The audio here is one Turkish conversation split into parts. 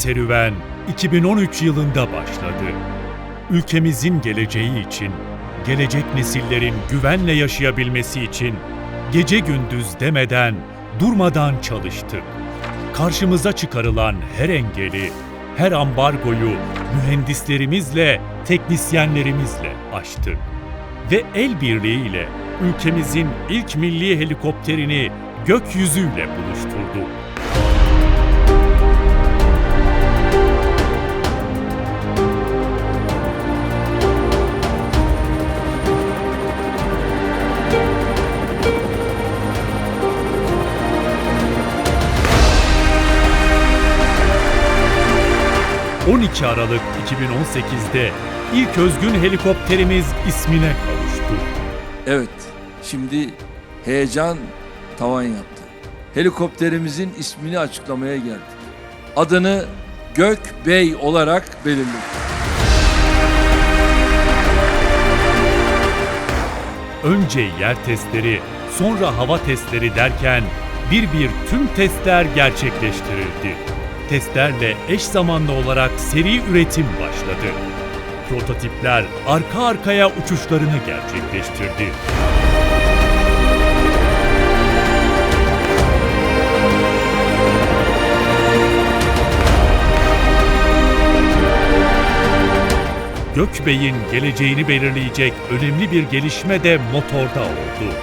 serüven 2013 yılında başladı. Ülkemizin geleceği için, gelecek nesillerin güvenle yaşayabilmesi için gece gündüz demeden, durmadan çalıştık. Karşımıza çıkarılan her engeli, her ambargoyu mühendislerimizle, teknisyenlerimizle aştık. Ve el birliğiyle ülkemizin ilk milli helikopterini gökyüzüyle buluşturduk. ...12 Aralık 2018'de ilk özgün helikopterimiz ismine kavuştu. Evet, şimdi heyecan tavan yaptı. Helikopterimizin ismini açıklamaya geldik. Adını Gök Bey olarak belirledik. Önce yer testleri, sonra hava testleri derken bir bir tüm testler gerçekleştirildi. Testlerle eş zamanlı olarak seri üretim başladı. Prototipler arka arkaya uçuşlarını gerçekleştirdi. Gökbey'in geleceğini belirleyecek önemli bir gelişme de motorda oldu.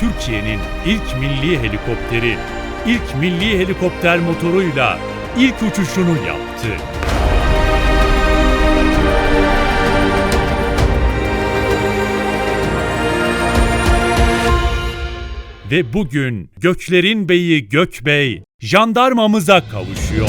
Türkiye'nin ilk milli helikopteri, ilk milli helikopter motoruyla ilk uçuşunu yaptı. Ve bugün göklerin beyi Gökbey jandarmamıza kavuşuyor.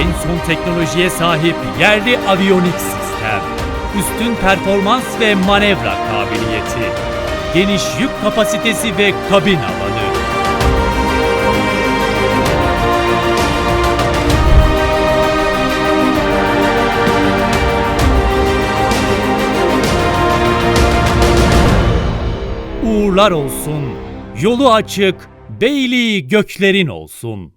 En son teknolojiye sahip yerli aviyonik sistem, üstün performans ve manevra kabiliyeti, geniş yük kapasitesi ve kabin alanı. Uğurlar olsun, yolu açık, beyliği göklerin olsun.